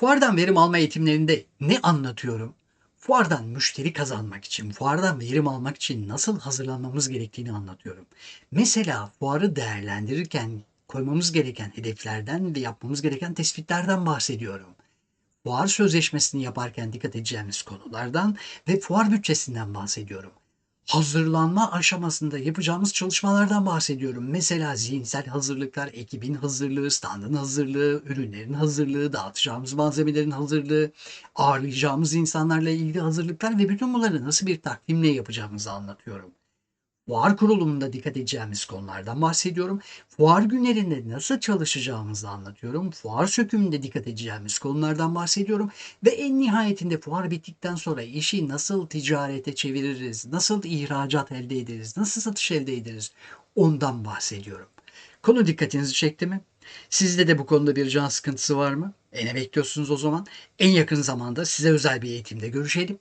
Fuardan verim alma eğitimlerinde ne anlatıyorum? Fuardan müşteri kazanmak için, fuardan verim almak için nasıl hazırlanmamız gerektiğini anlatıyorum. Mesela fuarı değerlendirirken koymamız gereken hedeflerden ve yapmamız gereken tespitlerden bahsediyorum. Fuar sözleşmesini yaparken dikkat edeceğimiz konulardan ve fuar bütçesinden bahsediyorum. Hazırlanma aşamasında yapacağımız çalışmalardan bahsediyorum. Mesela zihinsel hazırlıklar, ekibin hazırlığı, standın hazırlığı, ürünlerin hazırlığı, dağıtacağımız malzemelerin hazırlığı, ağırlayacağımız insanlarla ilgili hazırlıklar ve bütün bunları nasıl bir takvimle yapacağımızı anlatıyorum. Fuar kurulumunda dikkat edeceğimiz konulardan bahsediyorum. Fuar günlerinde nasıl çalışacağımızı anlatıyorum. Fuar sökümünde dikkat edeceğimiz konulardan bahsediyorum. Ve en nihayetinde fuar bittikten sonra işi nasıl ticarete çeviririz, nasıl ihracat elde ederiz, nasıl satış elde ederiz ondan bahsediyorum. Konu dikkatinizi çekti mi? Sizde de bu konuda bir can sıkıntısı var mı? E ne bekliyorsunuz o zaman? En yakın zamanda size özel bir eğitimde görüşelim.